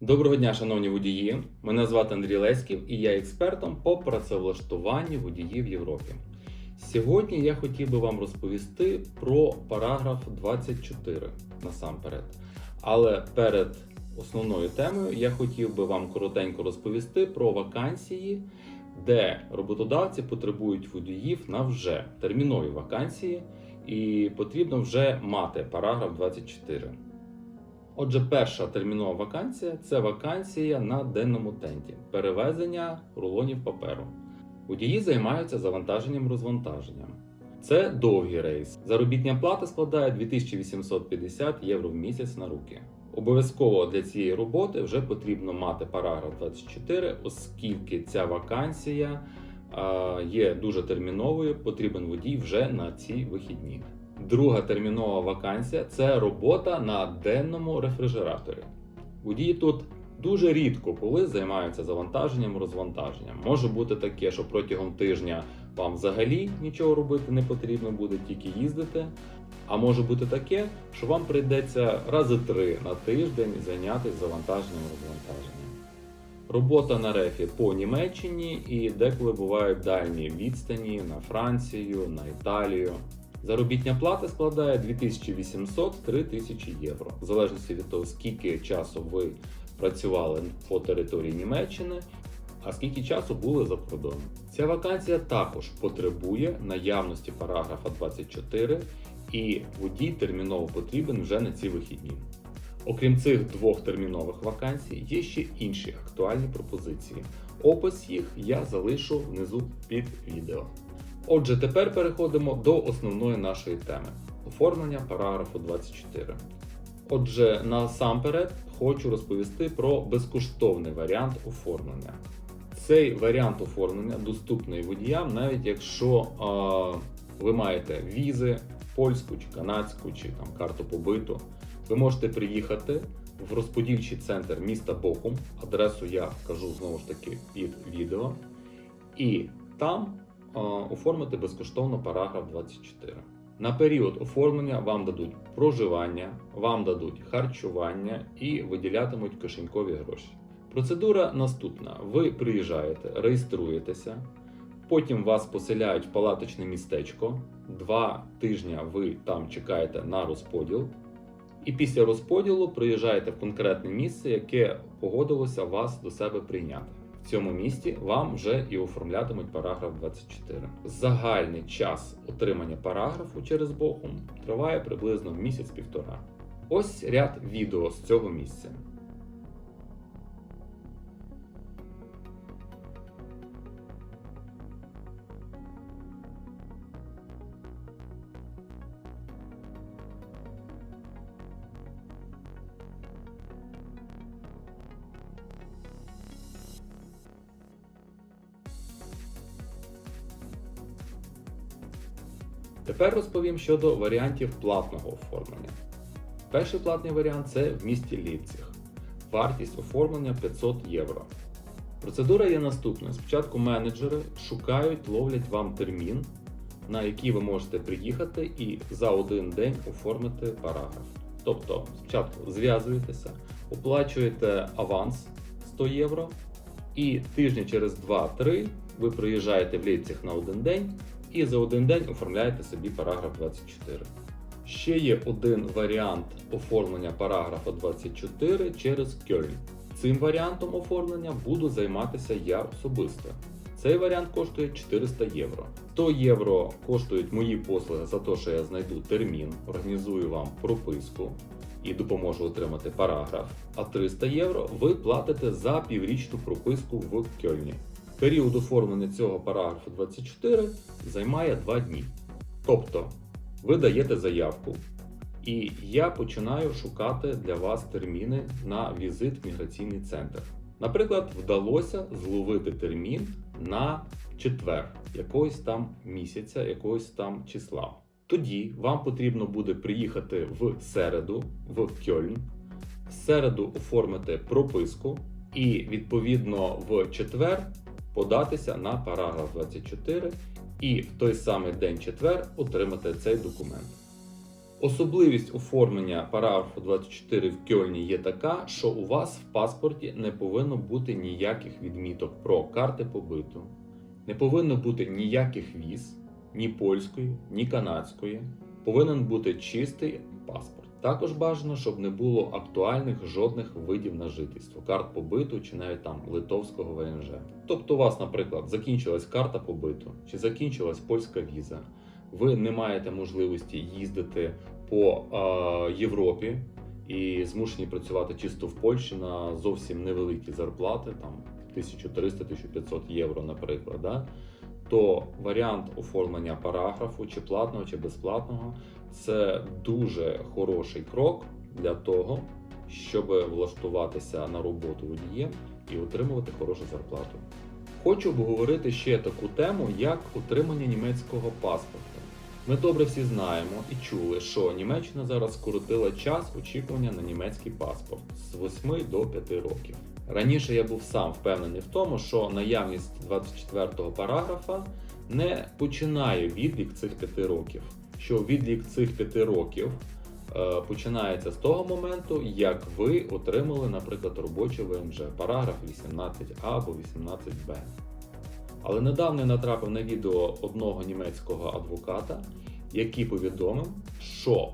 Доброго дня, шановні водії. Мене звати Андрій Леськів і я експертом по працевлаштуванню водіїв Європі. Сьогодні я хотів би вам розповісти про параграф 24 насамперед. Але перед основною темою я хотів би вам коротенько розповісти про вакансії, де роботодавці потребують водіїв на вже термінові вакансії, і потрібно вже мати параграф 24. Отже, перша термінова вакансія це вакансія на денному тенті перевезення рулонів паперу. Водії займаються завантаженням розвантаженням. Це довгий рейс. Заробітня плата складає 2850 євро в місяць на руки. Обов'язково для цієї роботи вже потрібно мати параграф 24, оскільки ця вакансія є дуже терміновою, потрібен водій вже на ці вихідні. Друга термінова вакансія це робота на денному рефрижераторі. Водії тут дуже рідко коли займаються завантаженням розвантаженням. Може бути таке, що протягом тижня вам взагалі нічого робити не потрібно буде, тільки їздити. А може бути таке, що вам прийдеться рази три на тиждень зайнятися завантаженням розвантаженням. Робота на рефі по Німеччині і деколи бувають дальні відстані на Францію, на Італію. Заробітня плата складає 2800-3000 євро, в залежності від того, скільки часу ви працювали по території Німеччини, а скільки часу були за кордоном. Ця вакансія також потребує наявності параграфа 24 і водій терміново потрібен вже на ці вихідні. Окрім цих двох термінових вакансій, є ще інші актуальні пропозиції. Опис їх я залишу внизу під відео. Отже, тепер переходимо до основної нашої теми оформлення параграфу 24. Отже, насамперед хочу розповісти про безкоштовний варіант оформлення. Цей варіант оформлення доступний водіям, навіть якщо е, ви маєте візи, польську чи канадську, чи там карту побиту. Ви можете приїхати в розподільчий центр міста Бохум. Адресу я вкажу знову ж таки під відео. І там оформити безкоштовно параграф 24. На період оформлення вам дадуть проживання, вам дадуть харчування і виділятимуть кишенькові гроші. Процедура наступна: ви приїжджаєте, реєструєтеся, потім вас поселяють в палаточне містечко. Два тижні ви там чекаєте на розподіл. І після розподілу приїжджаєте в конкретне місце, яке погодилося вас до себе прийняти. Цьому місці вам вже і оформлятимуть параграф 24. Загальний час отримання параграфу через Бохум триває приблизно місяць-півтора. Ось ряд відео з цього місця. Тепер розповім щодо варіантів платного оформлення. Перший платний варіант це в місті Ліпціг. Вартість оформлення 500 євро. Процедура є наступною: спочатку менеджери шукають, ловлять вам термін, на який ви можете приїхати і за один день оформити параграф. Тобто, спочатку зв'язуєтеся, оплачуєте аванс 100 євро, і тижня через 2-3 ви приїжджаєте в Лейпциг на один день і за один день оформляєте собі параграф 24. Ще є один варіант оформлення параграфа 24 через Кельн. Цим варіантом оформлення буду займатися я особисто. Цей варіант коштує 400 євро. 100 євро коштують мої послуги за те, що я знайду термін, організую вам прописку і допоможу отримати параграф. А 300 євро ви платите за піврічну прописку в Кельні. Період оформлення цього параграфу 24 займає 2 дні. Тобто, ви даєте заявку, і я починаю шукати для вас терміни на візит в міграційний центр. Наприклад, вдалося зловити термін на четвер, якогось там місяця, якогось там числа. Тоді вам потрібно буде приїхати в середу в Кьольн, в середу оформити прописку, і відповідно в четвер податися на параграф 24 і в той самий день четвер отримати цей документ. Особливість оформлення параграфу 24 в Кьольні є така, що у вас в паспорті не повинно бути ніяких відміток про карти побиту, не повинно бути ніяких віз, ні польської, ні канадської. Повинен бути чистий паспорт. Також бажано, щоб не було актуальних жодних видів на жительство, карт побиту чи навіть там литовського ВНЖ. Тобто, у вас, наприклад, закінчилась карта побиту чи закінчилась польська віза. Ви не маєте можливості їздити по е, Європі і змушені працювати чисто в Польщі на зовсім невеликі зарплати, там 1300-1500 євро, наприклад. Да? То варіант оформлення параграфу, чи платного, чи безплатного, це дуже хороший крок для того, щоб влаштуватися на роботу водієм і отримувати хорошу зарплату. Хочу обговорити ще таку тему, як отримання німецького паспорта. Ми добре всі знаємо і чули, що Німеччина зараз скоротила час очікування на німецький паспорт з 8 до 5 років. Раніше я був сам впевнений в тому, що наявність 24-го параграфа не починає відлік цих 5 років. Що відлік цих 5 років е, починається з того моменту, як ви отримали, наприклад, робоче ВНЖ, параграф 18а або 18б. Але недавно я натрапив на відео одного німецького адвоката, який повідомив, що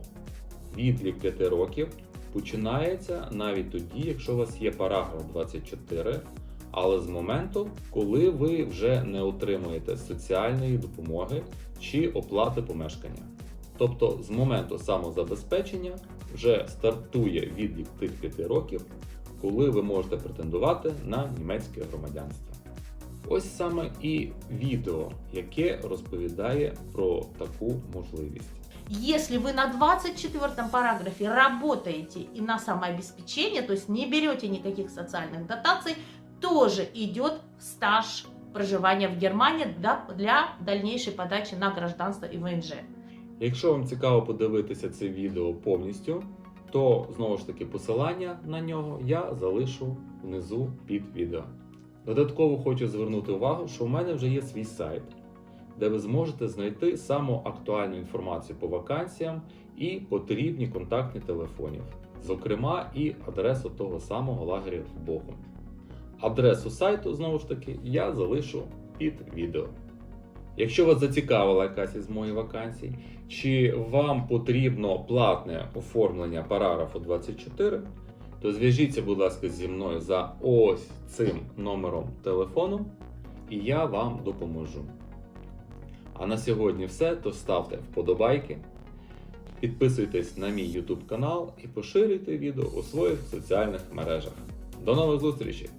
відлік 5 років починається навіть тоді, якщо у вас є параграф 24, але з моменту, коли ви вже не отримуєте соціальної допомоги чи оплати помешкання. Тобто з моменту самозабезпечення вже стартує відлік тих 5 років, коли ви можете претендувати на німецьке громадянство. Ось саме і відео, яке розповідає про таку можливість. Если вы на 24 параграфе работаете и на самообеспечение, то есть не берете никаких социальных дотаций, тоже идет стаж проживания в Германии для дальнейшей подачи на гражданство и ВНЖ. Якщо вам цікаво подивитися це відео повністю, то знову ж таки посилання на нього я залишу внизу під відео. Додатково хочу звернути увагу, що в мене вже є свій сайт, де ви зможете знайти саму актуальну інформацію по вакансіям і потрібні контактні телефонів, зокрема і адресу того самого лагеря в Бохум. Адресу сайту, знову ж таки, я залишу під відео. Якщо вас зацікавила якась із моїх вакансій, чи вам потрібно платне оформлення параграфу 24, то зв'яжіться, будь ласка, зі мною за ось цим номером телефону, і я вам допоможу. А на сьогодні все, то ставте вподобайки, підписуйтесь на мій YouTube канал і поширюйте відео у своїх соціальних мережах. До нових зустрічей!